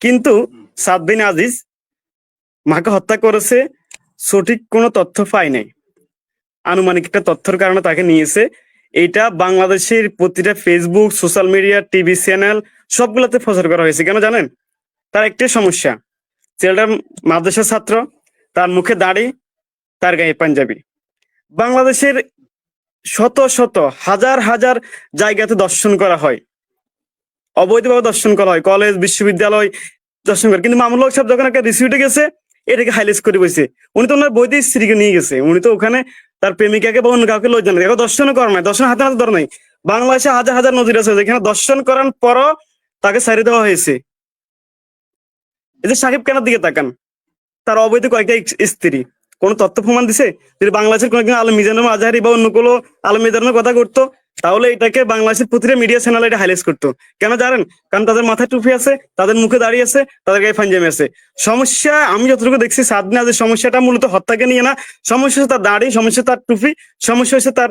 কিন্তু সাদবিন আজিজ মাকে হত্যা করেছে, সঠিক কোনো তথ্য পাই নাই। আনুমানিক একটা তথ্যের কারণে তাকে নিয়েছে। এইটা বাংলাদেশের প্রতিটা Facebook social media TV channel সবগুলোতে প্রচার করা হয়েছে। কেন জানেন? তার একটাই সমস্যা। ছেলেটা মাদ্রাসার ছাত্র, তার মুখে দাড়ি, তার গায়ে পাঞ্জাবি। বাংলাদেশের শত শত, হাজার হাজার জায়গাতে দর্শন করা হয়। অবৈধভাবে দর্শন করা হয়। কলেজ, বিশ্ববিদ্যালয় দর্শন করে। কিন্তু মামুল সাহেব যখন একটা রিসিউটে গেছে, এটাকে হাইলাইট করে বসে উনি তো ওনার বৈদিক স্ত্রীকে নিয়ে গেছে। উনি তো ওখানে তার প্রেমিকাকে বা অন্য কাউকে লজ্জা নেই। দেখো দর্শনও করা নাই। দর্শন হাতে হাতে ধর নাই। বাংলাদেশে হাজার হাজার নদীর আছে। যেখানে দর্শন করার পরও তাকে ছাড়ি দেওয়া হয়েছে। এই যে সাকিব কেনার দিকে তাকান, তার অবৈধ কয়েকটা স্ত্রী। কোন তথ্য প্রমাণ দিছে? যদি বাংলাদেশের কোনো আলম মিজানুর আজহারি বা অন্য কোনো আলম মিজানুর কথা করতো তাহলে এটাকে বাংলাদেশের প্রতিটা মিডিয়া চ্যানেল এটা হাইলাইট করতো। কেন জানেন? কারণ তাদের মাথায় টুপি আছে তাদের মুখে দাঁড়িয়ে আছে তাদের গায়ে ফাঞ্জামি আছে। সমস্যা আমি যতটুকু দেখছি সাদনা যে সমস্যাটা মূলত হত্যাকে নিয়ে না সমস্যা হচ্ছে তার দাড়ি সমস্যা তার টুপি সমস্যা হচ্ছে তার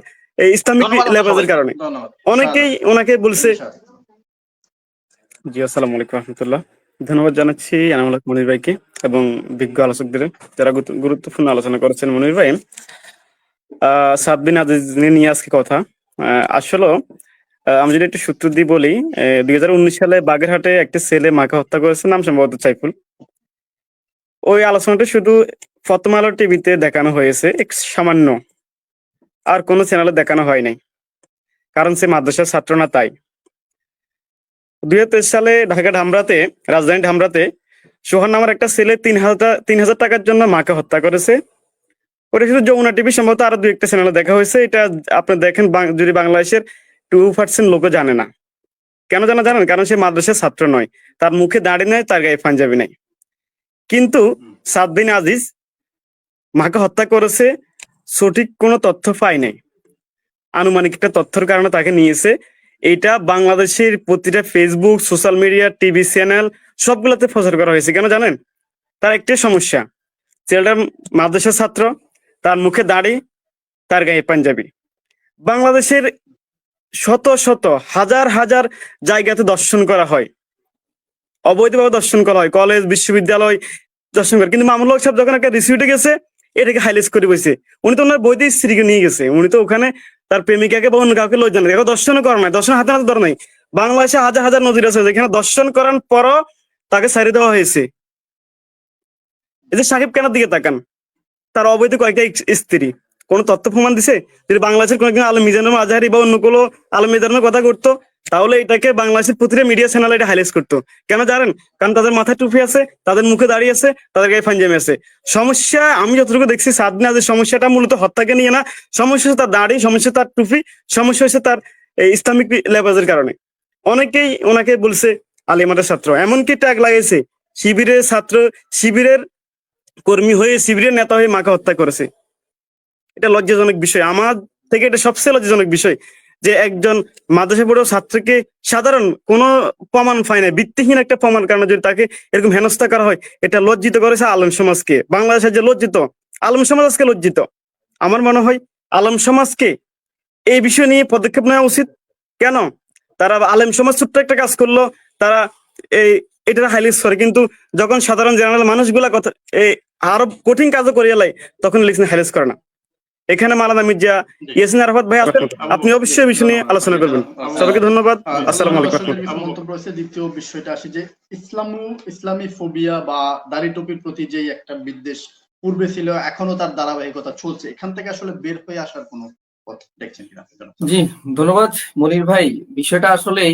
ইসলামিক লেবাজের কারণে। অনেকেই ওনাকে বলছে জি আসসালামু আলাইকুম রহমতুল্লাহ। ধন্যবাদ জানাচ্ছি আনামুল মনির ভাইকে এবং বিজ্ঞ আলোচকদের যারা গুরুত্বপূর্ণ আলোচনা করেছেন মনির ভাই। আহ সাদবিন আজিজ নিয়ে আজকে কথা। আসলে আমি যদি একটু সূত্র দিয়ে বলি দুই হাজার উনিশ সালে বাগেরহাটে একটা ছেলে মাকে হত্যা করেছে, নাম সম্ভবত সাইফুল। ওই আলোচনাটা শুধু প্রথম আলো টিভিতে দেখানো হয়েছে সামান্য। আর কোনো চ্যানেলে দেখানো হয় নাই। কারণ সে মাদ্রাসার ছাত্র না তাই। দুই হাজার তেইশ সালে ঢাকা ধামরাতে রাজধানী ধামরাতে সোহান নামের একটা ছেলে তিন হাজার তিন হাজার টাকার জন্য মাকে হত্যা করেছে। ওটা যমুনা টিভি, সম্ভবত আরও দুই একটা চ্যানেলে দেখা হয়েছে। এটা আপনি দেখেন যদি বাংলাদেশের টু পার্সেন্ট লোকও জানে না। কেন জানা জানেন? কারণ সে মাদ্রাসার ছাত্র নয়। তার মুখে দাঁড়িয়ে নেয় তার গায়ে পাঞ্জাবি নাই। কিন্তু সাদবিন আজিজ মাকে হত্যা করেছে, সঠিক কোনো তথ্য পাই নাই। আনুমানিক একটা তথ্যের কারণে তাকে নিয়েছে। এইটা বাংলাদেশের প্রতিটা Facebook social media TV channel সবগুলোতে প্রচার করা হয়েছে। কেন জানেন? তার একটাই সমস্যা ছেলেটা মাদ্রাসার ছাত্র তার মুখে দাড়ি, তার গায়ে পাঞ্জাবি। বাংলাদেশের শত শত, হাজার হাজার জায়গাতে দর্শন করা হয়। অবৈধভাবে দর্শন করা হয়। কলেজ, বিশ্ববিদ্যালয় দর্শন করে। কিন্তু মামুল হক সাহেব যখন একটা রিসিউটে গেছে, এটাকে হাইলাইট করে বসে উনি তো ওনার বৈদিক স্ত্রীকে নিয়ে গেছে। উনি তো ওখানে তার প্রেমিকাকে বা অন্য কাউকে লজ্জা নেই। দেখো দর্শনও করা নাই। দর্শন হাতে হাতে ধর নাই। বাংলাদেশে হাজার হাজার নদীর আছে। যেখানে দর্শন করার পরও তাকে ছাড়ি দেওয়া হয়েছে। এই যে সাকিব কেনার দিকে তাকান। তার অবৈধ কয়েকটা স্ত্রী। কোন তথ্য প্রমাণ দিছে? যদি বাংলাদেশের কোনো আলম মিজানুর আজহারি বা অন্য কোনো আলম মিজানুর কথা করতো, তাহলে এটাকে বাংলাদেশের প্রতিটা মিডিয়া চ্যানেল এটা হাইলাইট করতো। কেন জানেন? কারণ তাদের মাথায় টুপি আছে, তাদের মুখে দাঁড়িয়ে আছে, তাদের গায়ে ফাঞ্জামি আছে। সমস্যা, আমি যতটুকু দেখছি, সাদনা যে সমস্যাটা মূলত হত্যাকে নিয়ে না, সমস্যা হচ্ছে তার দাড়ি, সমস্যা তার টুপি, সমস্যা হচ্ছে তার ইসলামিক লেবাজের কারণে। অনেকেই ওনাকে বলছে, আলিমাদের ছাত্র। এমনকি ট্যাগ লাগাইছে, শিবিরের ছাত্র, শিবিরের কর্মী হয়ে শিবিরের নেতা হয়ে মাকে হত্যা করেছে। এটা লজ্জাজনক বিষয়। আমার থেকে এটা সবচেয়ে লজ্জাজনক বিষয় যে একজন মাদ্রাসা পড়ো ছাত্রকে সাধারণ কোনো প্রমাণ পায় না একটা প্রমাণ কারণে যদি তাকে এরকম হেনস্থা করা হয়, এটা লজ্জিত করেছে আলম সমাজকে। বাংলাদেশের যে লজ্জিত, আলম সমাজ আজকে লজ্জিত। আমার মনে হয় আলম সমাজকে এই বিষয় নিয়ে পদক্ষেপ নেওয়া উচিত। কেন? তারা আলেম সমাজ ছোট্ট একটা কাজ করল, তারা এই এটা হাইলাইট করে কিন্তু যখন সাধারণ জেনারেল মানুষগুলা কথা এই আরও কঠিন কাজও করিয়া লাই তখন লিখছেন হাইলাইট করে না। এখানে মালানা মির্জা ইয়াসিন আরাফাত ভাই আছেন আপনি অবশ্যই এই বিষয় নিয়ে আলোচনা করবেন। সবাইকে ধন্যবাদ আসসালামু আলাইকুম। মন্তব্য রয়েছে দ্বিতীয় বিষয়টা আসে যে ইসলামু ইসলামী ফোবিয়া বা দাড়ি টুপির প্রতি যে একটা বিদ্বেষ পূর্বে ছিল এখনও তার ধারাবাহিকতা চলছে। এখান থেকে আসলে বের হয়ে আসার কোনো পথ দেখছেন কিনা? জি ধন্যবাদ মনির ভাই। বিষয়টা আসলেই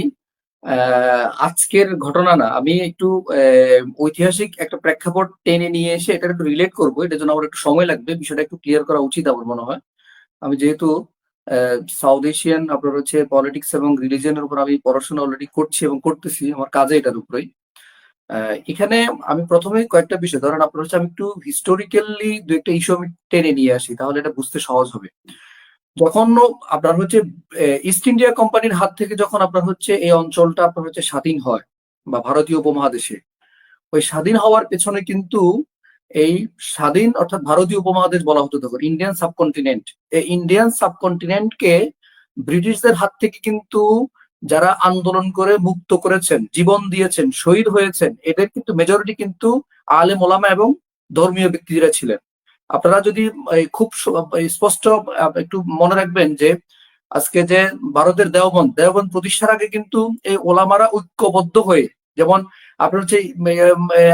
আজকের ঘটনা না, আমি একটু ঐতিহাসিক একটা প্রেক্ষাপট টেনে নিয়ে এসে এটা একটু রিলেট করব। এটার জন্য আমার একটু সময় লাগবে, বিষয়টা একটু ক্লিয়ার করা উচিত আমার মনে হয়। আমি যেহেতু সাউথ এশিয়ান আপনার হচ্ছে পলিটিক্স এবং রিলিজনের উপর আমি পড়াশোনা অলরেডি করছি এবং করতেছি, আমার কাজে এটার উপরেই। এখানে আমি প্রথমেই কয়েকটা বিষয়, ধরেন আপনার হচ্ছে আমি একটু হিস্টোরিক্যালি দু একটা ইস্যু আমি টেনে নিয়ে আসি, তাহলে এটা বুঝতে সহজ হবে। যখন আপনার হচ্ছে ইস্ট ইন্ডিয়া কোম্পানির হাত থেকে যখন আপনার হচ্ছে এই অঞ্চলটা আপনার হচ্ছে স্বাধীন হয় বা ভারতীয় উপমহাদেশে, ওই স্বাধীন হওয়ার পেছনে কিন্তু এই স্বাধীন অর্থাৎ ভারতীয় উপমহাদেশ বলা হতো তখন ইন্ডিয়ান সাবকন্টিনেন্ট এই ইন্ডিয়ান সাবকন্টিনেন্টকে ব্রিটিশদের হাত থেকে কিন্তু যারা আন্দোলন করে মুক্ত করেছেন, জীবন দিয়েছেন, শহীদ হয়েছেন, এদের কিন্তু মেজরিটি কিন্তু আলেম ওলামা এবং ধর্মীয় ব্যক্তিরা ছিলেন। আপনারা যদি খুব স্পষ্ট একটু মনে রাখবেন যে আজকে যে ভারতের দেওবন্দ দেওবন্দ প্রতিষ্ঠার আগে কিন্তু এই ওলামারা ঐক্যবদ্ধ হয়ে যেমন আপনার হচ্ছে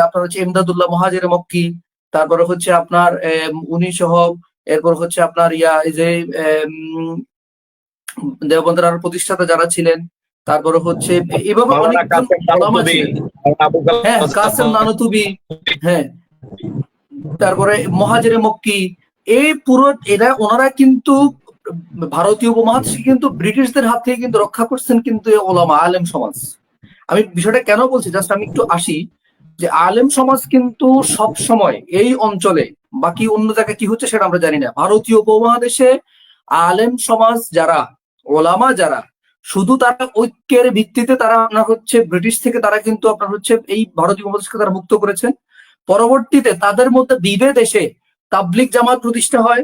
আপনার হচ্ছে ইমদাদুল্লাহ মহাজের মক্কি তারপরে হচ্ছে আপনার উনি সহ এরপর হচ্ছে আপনার ইয়া এই যে দেওবন্দের আরও প্রতিষ্ঠাতা যারা ছিলেন তারপরে হচ্ছে এভাবে কালাম হ্যাঁ কাসেম নানুতুবি হ্যাঁ। তারপরে মহাজেরে মক্কি এই পুরো এরা, ওনারা কিন্তু ভারতীয় উপমহাদেশকে কিন্তু ব্রিটিশদের হাত থেকে কিন্তু রক্ষা করছেন কিন্তু ওলামা, আলেম সমাজ। আমি বিষয়টা কেন বলছি? জাস্ট আমি একটু আসি যে আলেম সমাজ কিন্তু সব সময় এই অঞ্চলে বাকি অন্য জায়গায় কি হচ্ছে সেটা আমরা জানি না। ভারতীয় উপমহাদেশে আলেম সমাজ যারা, ওলামা যারা, শুধু তারা ঐক্যের ভিত্তিতে তারা আপনার হচ্ছে ব্রিটিশ থেকে তারা কিন্তু আপনার হচ্ছে এই ভারতীয় উপমহাদেশকে তারা মুক্ত করেছেন। পরবর্তীতে তাদের মধ্যে বিভেদ এসে তাবলিক জামাত প্রতিষ্ঠা হয়।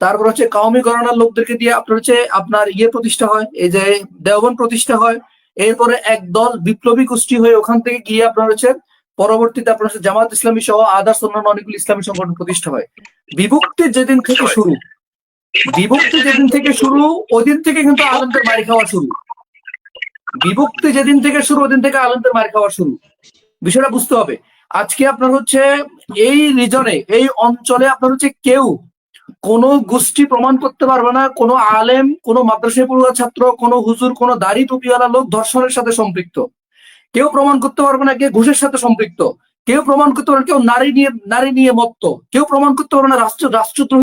তারপর হচ্ছে কাউমি গণনার লোকদেরকে দিয়ে আপনার হচ্ছে আপনার ইয়ে প্রতিষ্ঠা হয়, এই যে দেওবন প্রতিষ্ঠা হয়। এরপরে এক দল বিপ্লবী গোষ্ঠী হয়ে ওখান থেকে গিয়ে আপনার হচ্ছে পরবর্তীতে আপনার হচ্ছে জামাত ইসলামী সহ আদার্স অন্যান্য অনেকগুলো ইসলামী সংগঠন প্রতিষ্ঠা হয়। বিভক্তি যেদিন থেকে শুরু, বিভক্তি যেদিন থেকে শুরু, ওদিন থেকে কিন্তু আলমদের মারি খাওয়া শুরু। বিভক্তি যেদিন থেকে শুরু, ওদিন থেকে আলমদের মারি খাওয়া শুরু। বিষয়টা বুঝতে হবে। আজকে আপনার হচ্ছে এই রিজনে এই অঞ্চলে আপনার হচ্ছে কেউ কোন গোষ্ঠী প্রমাণ করতে পারবে না, কোনো আলেম, কোনো মাদ্রাসায় পড়ুয়া ছাত্র, কোনো হুজুর, কোনো দাড়ি টুপিওয়ালা লোক ধর্ষণের সাথে সম্পৃক্ত। কেউ প্রমাণ করতে পারবে না কে ঘুষের সাথে সম্পৃক্ত। কেউ প্রমাণ করতে পারবে কেউ নারী নিয়ে নারী নিয়ে মত্ত। কেউ প্রমাণ করতে পারবে না রাষ্ট্র, রাষ্ট্রদ্রোহী